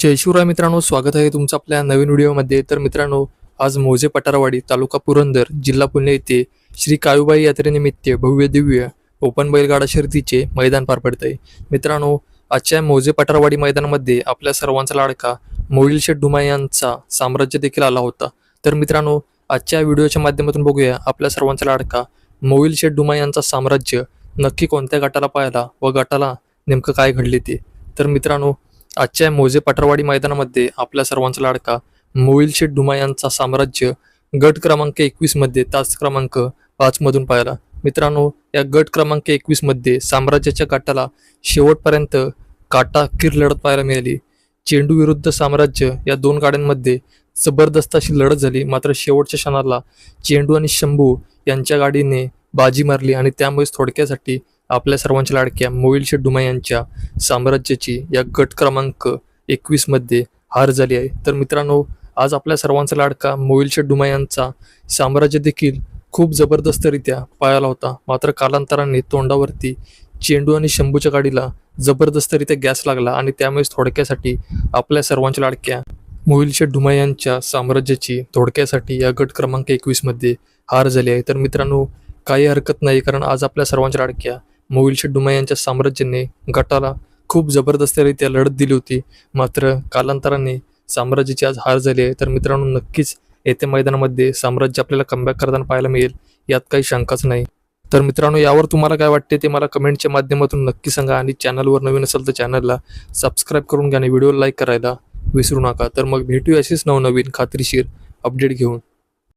जय शिवराय मित्रांनो स्वागत आहे तुमचं आपल्या नवीन व्हिडिओमध्ये. तर मित्रांनो आज मोजे पठारवाडी तालुका पुरंदर जिल्हा पुणे येथे श्री काळूबाई यात्रेनिमित्त भव्य दिव्य ओपन बैलगाडा शर्तीचे मैदान पार पडत आहे मित्रांनो आजच्या मोजे पठारवाडी मैदानामध्ये आपल्या सर्वांचा लाडका मोहिल शेठ डुमा यांचा साम्राज्य देखील आला होता. तर मित्रांनो आजच्या व्हिडिओच्या माध्यमातून बघूया आपल्या सर्वांचा लाडका मोहिल शेठ डुमा यांचा साम्राज्य नक्की कोणत्या गटाला पाहिला व गटाला नेमकं काय घडले ते. तर मित्रांनो आजच्या मोजे पठारवाडी मैदानामध्ये आपल्या सर्वांचा लाडका मोहिल शेठ डुमा यांचा साम्राज्य गट क्रमांक एकवीसमध्ये तास क्रमांक पाच मधून पाहिला. मित्रांनो या गट क्रमांक एकवीसमध्ये साम्राज्याच्या गटाला शेवटपर्यंत काटाकीर लढत पाहायला मिळाली. चेंडू विरुद्ध साम्राज्य या दोन गाड्यांमध्ये जबरदस्त अशी लढत झाली. मात्र शेवटच्या क्षणाला चेंडू आणि शंभू यांच्या गाडीने बाजी मारली आणि त्यामुळेच थोडक्यासाठी आपल्या सर्वांच्या लाडक्या मोहिल डुमा यांच्या साम्राज्याची या गट क्रमांक एकवीसमध्ये हार झाली आहे. तर मित्रांनो आज आपल्या सर्वांचा लाडका मोहिल डुमा यांचा साम्राज्य देखील खूप जबरदस्तरित्या पायाला होता. मात्र कालांतराने तोंडावरती चेंडू आणि शंभूच्या गाडीला जबरदस्तरित्या गॅस लागला आणि त्यामुळेच थोडक्यासाठी आपल्या सर्वांच्या लाडक्या मोहिल डुमा यांच्या साम्राज्याची थोडक्यासाठी या गट क्रमांक एकवीसमध्ये हार झाली आहे. तर मित्रांनो काही हरकत नाही कारण आज आपल्या सर्वांच्या लाडक्या मोहिल डुमा यांच्या साम्राज्याने गटाला खूप जबरदस्तरित्या लढत दिली होती. मात्र कालांतराने साम्राज्याची आज हार झाली आहे. तर मित्रांनो नक्कीच येत्या मैदानामध्ये साम्राज्य आपल्याला कमबॅक करताना पाहायला मिळेल यात काही शंकाच नाही. तर मित्रांनो यावर तुम्हाला काय वाटते ते मला कमेंटच्या माध्यमातून नक्की सांगा आणि चॅनलवर नवीन असेल तर चॅनलला सबस्क्राईब करून घ्या आणि व्हिडिओ लाईक करायला विसरू नका. तर मग भेटूया अशीच नवनवीन खात्रीशीर अपडेट घेऊन.